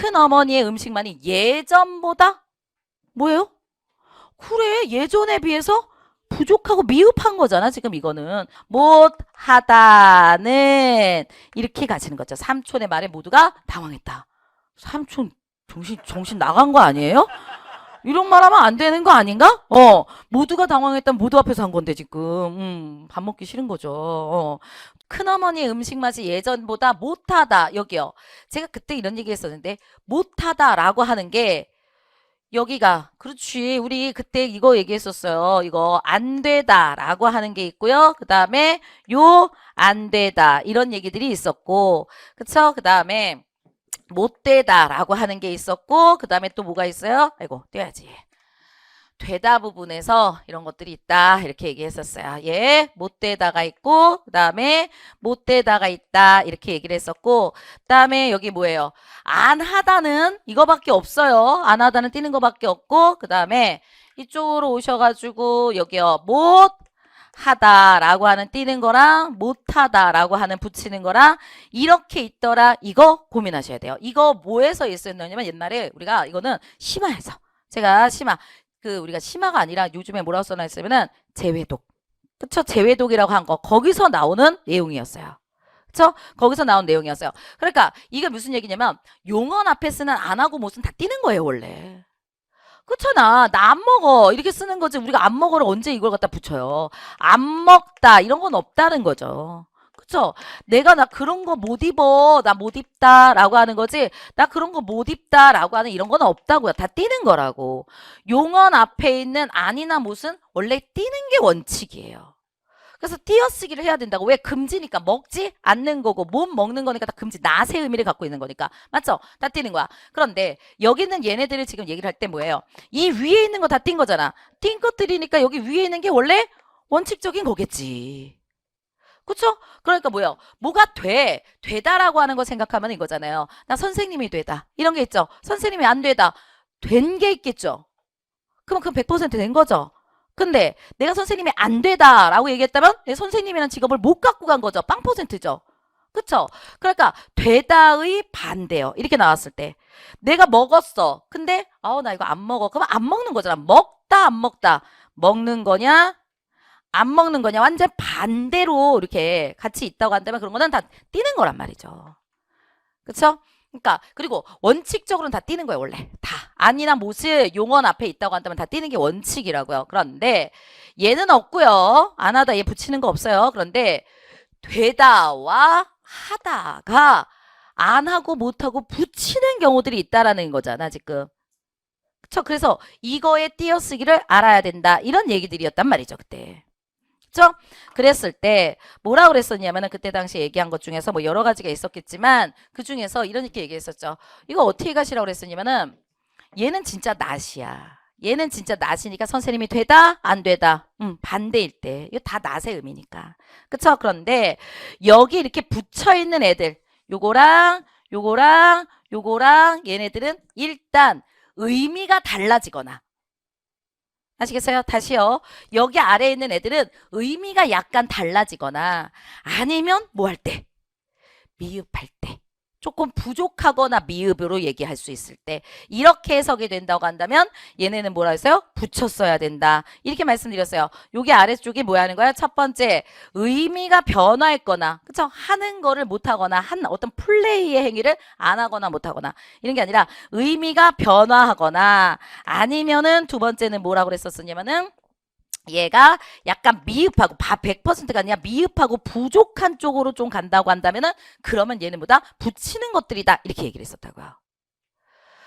큰 어머니의 음식만이 예전보다 뭐예요? 그래 예전에 비해서 부족하고 미흡한 거잖아 지금 이거는 못하다는 이렇게 가시는 거죠 삼촌의 말에 모두가 당황했다 삼촌 정신 정신 나간 거 아니에요? 이런 말 하면 안 되는 거 아닌가? 어, 모두가 당황했던 모두 앞에서 한 건데, 지금. 음, 밥 먹기 싫은 거죠. 어. 큰어머니의 음식 맛이 예전보다 못하다, 여기요. 제가 그때 이런 얘기 했었는데, 못하다라고 하는 게, 여기가, 그렇지. 우리 그때 이거 얘기했었어요. 이거, 안 되다라고 하는 게 있고요. 그 다음에, 요, 안 되다. 이런 얘기들이 있었고, 그쵸? 그 다음에, 못 되다라고 하는 게 있었고 그 다음에 또 뭐가 있어요? 아이고 떼야지. 되다 부분에서 이런 것들이 있다 이렇게 얘기했었어요. 예, 못 되다가 있고 그 다음에 못 되다가 있다 이렇게 얘기를 했었고 그 다음에 여기 뭐예요? 안 하다는 이거밖에 없어요. 안 하다는 띄는 거밖에 없고 그 다음에 이쪽으로 오셔가지고 여기요 못 하다라고 하는 띄는 거랑 못하다라고 하는 붙이는 거랑 이렇게 있더라 이거 고민하셔야 돼요. 이거 뭐에서 있었냐면 옛날에 우리가 이거는 심화에서 제가 심화 그 우리가 심화가 아니라 요즘에 뭐라고 써놨으면은 재회독 그쵸 재회독이라고 한 거 거기서 나오는 내용이었어요. 그쵸? 거기서 나온 내용이었어요. 그러니까 이게 무슨 얘기냐면 용언 앞에 쓰는 안 하고 못은 다 띄는 거예요 원래. 그렇잖아. 나 안 먹어. 이렇게 쓰는 거지. 우리가 안 먹어를 언제 이걸 갖다 붙여요. 안 먹다. 이런 건 없다는 거죠. 그쵸? 내가 나 그런 거 못 입어. 나 못 입다. 라고 하는 거지. 나 그런 거 못 입다. 라고 하는 이런 건 없다고요. 다 띄는 거라고. 용언 앞에 있는 아니나 못은 원래 띄는 게 원칙이에요. 그래서 띄어쓰기를 해야 된다고. 왜? 금지니까. 먹지 않는 거고, 못 먹는 거니까 다 금지. 낫의 의미를 갖고 있는 거니까. 맞죠? 다 띄는 거야. 그런데 여기는 얘네들을 지금 얘기를 할 때 뭐예요? 이 위에 있는 거 다 띈 거잖아. 띈 것들이니까 여기 위에 있는 게 원래 원칙적인 거겠지. 그쵸? 그러니까 뭐예요? 뭐가 돼? 되다라고 하는 거 생각하면 이거잖아요. 나 선생님이 되다. 이런 게 있죠. 선생님이 안 되다. 된 게 있겠죠. 그럼 그건 100%된 거죠. 근데 내가 선생님이 안 되다라고 얘기했다면 내 선생님이라는 직업을 못 갖고 간 거죠. 빵 퍼센트죠. 그쵸? 그러니까 되다의 반대요. 이렇게 나왔을 때 내가 먹었어. 근데 아우 나 이거 안 먹어. 그럼 안 먹는 거잖아. 먹다 안 먹다. 먹는 거냐? 안 먹는 거냐? 완전 반대로 이렇게 같이 있다고 한다면 그런 거는 다 띄는 거란 말이죠. 그쵸? 그러니까 그리고 원칙적으로는 다 띄는 거예요 원래. 다. 아니나 못을 용언 앞에 있다고 한다면 다 띄는 게 원칙이라고요. 그런데 얘는 없고요. 안 하다 얘 붙이는 거 없어요. 그런데 되다와 하다가 안 하고 못 하고 붙이는 경우들이 있다라는 거잖아 지금. 그쵸? 그래서 이거의 띄어쓰기를 알아야 된다. 이런 얘기들이었단 말이죠 그때 그쵸? 그랬을 때 뭐라 그랬었냐면은 그때 당시 얘기한 것 중에서 뭐 여러 가지가 있었겠지만 그 중에서 이렇게 얘기했었죠. 이거 어떻게 가시라고 그랬었냐면은 얘는 진짜 낫이야. 얘는 진짜 낫이니까 선생님이 되다 안 되다. 음, 반대일 때. 이거 다 낫의 의미니까. 그쵸? 그런데 여기 이렇게 붙여 있는 애들 요거랑 요거랑 요거랑 얘네들은 일단 의미가 달라지거나 아시겠어요? 다시요. 여기 아래에 있는 애들은 의미가 약간 달라지거나 아니면 뭐 할 때? 미흡할 때. 조금 부족하거나 미흡으로 얘기할 수 있을 때 이렇게 해석이 된다고 한다면 얘네는 뭐라 했어요? 붙였어야 된다. 이렇게 말씀드렸어요. 여기 아래쪽이 뭐야 하는 거야? 첫 번째 의미가 변화했거나 그쵸? 하는 거를 못하거나 한 어떤 플레이의 행위를 안 하거나 못하거나 이런 게 아니라 의미가 변화하거나 아니면은 두 번째는 뭐라고 그랬었냐면은 얘가 약간 미흡하고 100%가 아니라 미흡하고 부족한 쪽으로 좀 간다고 한다면은 그러면 얘는 뭐다? 붙이는 것들이다. 이렇게 얘기를 했었다고요.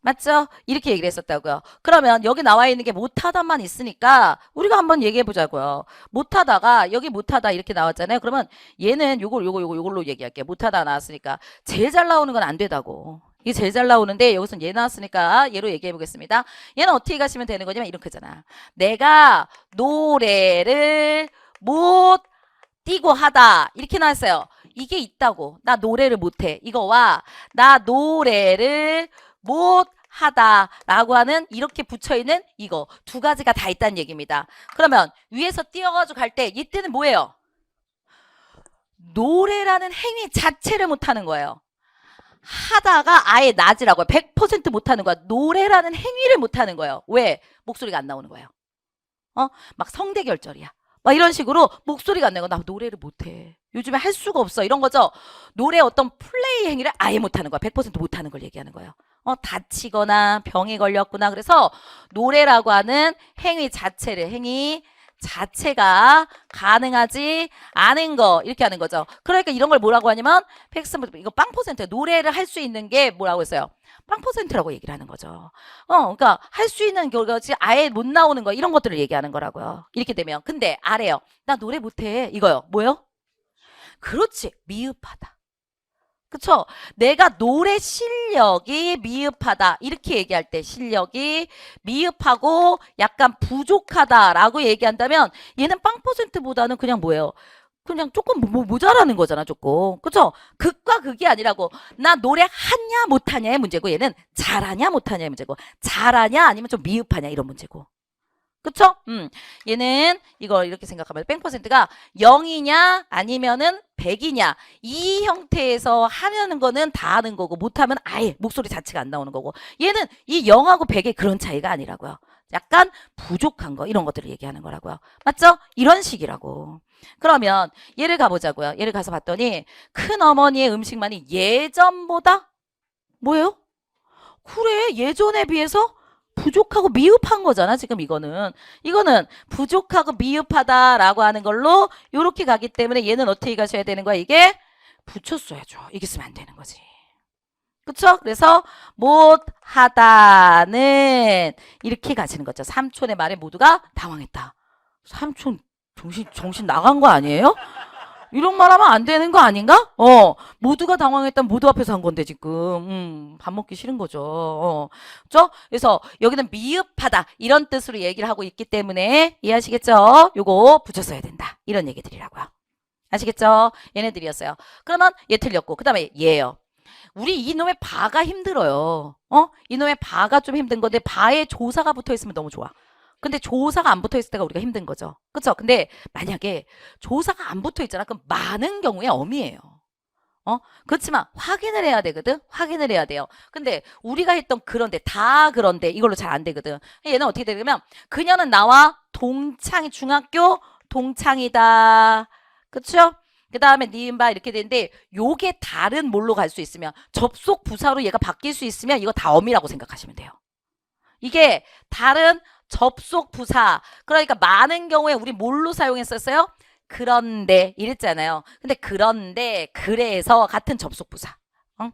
맞죠? 이렇게 얘기를 했었다고요. 그러면 여기 나와 있는 게 못하다만 있으니까 우리가 한번 얘기해 보자고요. 못하다가 여기 못하다 이렇게 나왔잖아요. 그러면 얘는 요걸 요거 요거 요걸로 얘기할게요. 못하다 나왔으니까 제일 잘 나오는 건 안 되다고. 이게 제일 잘 나오는데 여기서 얘 나왔으니까 얘로 얘기해 보겠습니다. 얘는 어떻게 가시면 되는 거냐면 이렇게잖아. 내가 노래를 못 띄고 하다 이렇게 나왔어요. 이게 있다고. 나 노래를 못해. 이거와 나 노래를 못 하다라고 하는 이렇게 붙여 있는 이거 두 가지가 다 있다는 얘기입니다. 그러면 위에서 띄어가지고 갈 때 이때는 뭐예요? 노래라는 행위 자체를 못 하는 거예요. 하다가 아예 낮으라고요. 100% 못하는 거야. 노래라는 행위를 못하는 거예요. 왜? 목소리가 안 나오는 거예요. 어? 막 성대결절이야. 막 이런 식으로 목소리가 안 나고 나 노래를 못해. 요즘에 할 수가 없어. 이런 거죠. 노래 어떤 플레이 행위를 아예 못하는 거야. 100% 못하는 걸 얘기하는 거예요. 어, 다치거나 병에 걸렸구나. 그래서 노래라고 하는 행위 자체를 행위 자체가 가능하지 않은 거 이렇게 하는 거죠. 그러니까 이런 걸 뭐라고 하냐면 팩스 이거 빵 퍼센트 노래를 할 수 있는 게 뭐라고 했어요? 빵 퍼센트라고 얘기를 하는 거죠. 어, 그러니까 할 수 있는 결과지 아예 못 나오는 거 이런 것들을 얘기하는 거라고요. 이렇게 되면 근데 아래요. 나 노래 못해. 이거요. 뭐요? 그렇지. 미흡하다. 그쵸? 내가 노래 실력이 미흡하다. 이렇게 얘기할 때 실력이 미흡하고 약간 부족하다라고 얘기한다면 얘는 빵 퍼센트보다는 그냥 뭐예요? 그냥 조금 뭐 모자라는 거잖아, 조금. 그쵸? 극과 극이 아니라고. 나 노래 하냐, 못하냐의 문제고, 얘는 잘하냐, 못하냐의 문제고, 잘하냐, 아니면 좀 미흡하냐, 이런 문제고. 그쵸? 음. 얘는 이걸 이렇게 생각하면 뺑퍼센트가 0이냐, 아니면은 100이냐. 이 형태에서 하려는 거는 다 하는 거고, 못하면 아예 목소리 자체가 안 나오는 거고. 얘는 이 0하고 100의 그런 차이가 아니라고요. 약간 부족한 거, 이런 것들을 얘기하는 거라고요. 맞죠? 이런 식이라고. 그러면 얘를 가보자고요. 얘를 가서 봤더니 큰 어머니의 음식만이 예전보다 뭐예요? 그래 예전에 비해서 부족하고 미흡한 거잖아 지금 이거는. 이거는 부족하고 미흡하다라고 하는 걸로 이렇게 가기 때문에 얘는 어떻게 가셔야 되는 거야 이게? 붙였어야죠. 이게 쓰면 안 되는 거지. 그쵸? 그래서 못하다는 이렇게 가시는 거죠. 삼촌의 말에 모두가 당황했다. 삼촌 정신 정신 나간 거 아니에요? 이런 말 하면 안 되는 거 아닌가? 어, 모두가 당황했던 모두 앞에서 한 건데 지금 음, 밥 먹기 싫은 거죠. 어, 그죠? 그래서 여기는 미흡하다 이런 뜻으로 얘기를 하고 있기 때문에 이해하시겠죠? 요거 붙였어야 된다 이런 얘기들이라고요. 아시겠죠? 얘네들이었어요. 그러면 얘 틀렸고 그 다음에 얘예요. 우리 이놈의 바가 힘들어요. 어? 이놈의 바가 좀 힘든 건데 바에 조사가 붙어 있으면 너무 좋아. 근데 조사가 안 붙어 있을 때가 우리가 힘든 거죠. 그쵸? 근데 만약에 조사가 안 붙어 있잖아. 그럼 많은 경우에 어미예요. 어? 그렇지만 확인을 해야 되거든? 확인을 해야 돼요. 근데 우리가 했던 그런데, 다 그런데 이걸로 잘 안 되거든. 얘는 어떻게 되냐면, 그녀는 나와 동창이, 중학교 동창이다. 그쵸? 그 다음에 니은바 이렇게 되는데, 요게 다른 뭘로 갈 수 있으면, 접속 부사로 얘가 바뀔 수 있으면 이거 다 어미라고 생각하시면 돼요. 이게 다른 접속 부사. 그러니까 많은 경우에 우리 뭘로 사용했었어요? 그런데 이랬잖아요. 근데 그런데 그래서 같은 접속 부사. 응?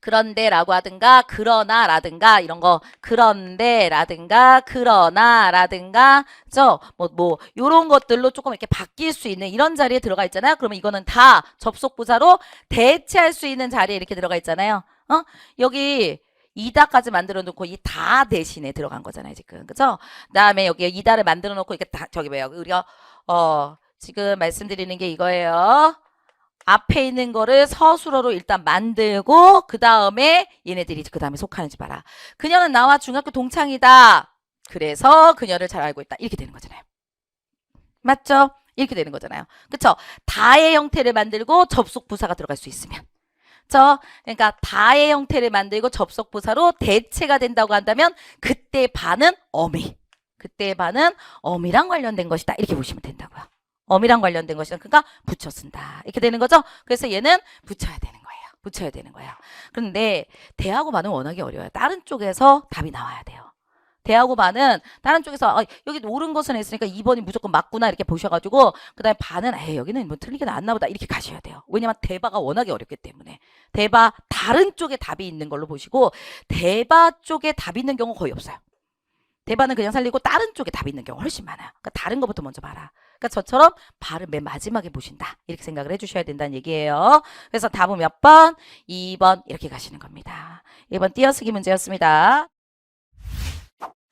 그런데라고 하든가 그러나라든가 이런 거 그런데라든가 그러나라든가 저뭐뭐 요런 것들로 조금 이렇게 바뀔 수 있는 이런 자리에 들어가 있잖아요. 그러면 이거는 다 접속 부사로 대체할 수 있는 자리에 이렇게 들어가 있잖아요. 어? 여기 이다까지 만들어 놓고 이 다 대신에 들어간 거잖아요, 지금. 그죠? 그다음에 여기 이다를 만들어 놓고 이렇게 다 저기 뭐야? 우리가 어, 지금 말씀드리는 게 이거예요. 앞에 있는 거를 서술어로 일단 만들고 그 다음에 얘네들이 그 다음에 속하는지 봐라. 그녀는 나와 중학교 동창이다. 그래서 그녀를 잘 알고 있다. 이렇게 되는 거잖아요. 맞죠? 이렇게 되는 거잖아요. 그쵸? 다의 형태를 만들고 접속 부사가 들어갈 수 있으면. 그렇죠? 그러니까 다의 형태를 만들고 접속 부사로 대체가 된다고 한다면 그때 반은 어미. 그때의 반은 어미랑 관련된 것이다. 이렇게 보시면 된다고요. 어미랑 관련된 것이다. 그러니까 붙여 쓴다. 이렇게 되는 거죠? 그래서 얘는 붙여야 되는 거예요. 붙여야 되는 거예요. 그런데 대하고 반은 워낙에 어려워요. 다른 쪽에서 답이 나와야 돼요. 대하고 반은 다른 쪽에서 아, 여기 옳은 것은 했으니까 2번이 무조건 맞구나 이렇게 보셔가지고 그 다음에 반은 에이 여기는 뭐 틀린 게 낫나 보다 이렇게 가셔야 돼요. 왜냐면 대바가 워낙에 어렵기 때문에 대바 다른 쪽에 답이 있는 걸로 보시고 대바 쪽에 답이 있는 경우 거의 없어요. 대바는 그냥 살리고 다른 쪽에 답이 있는 경우 훨씬 많아요. 그러니까 다른 것부터 먼저 봐라. 그러니까 저처럼 발을 맨 마지막에 보신다. 이렇게 생각을 해주셔야 된다는 얘기예요. 그래서 답은 몇 번? 2번 이렇게 가시는 겁니다. 1번 띄어쓰기 문제였습니다.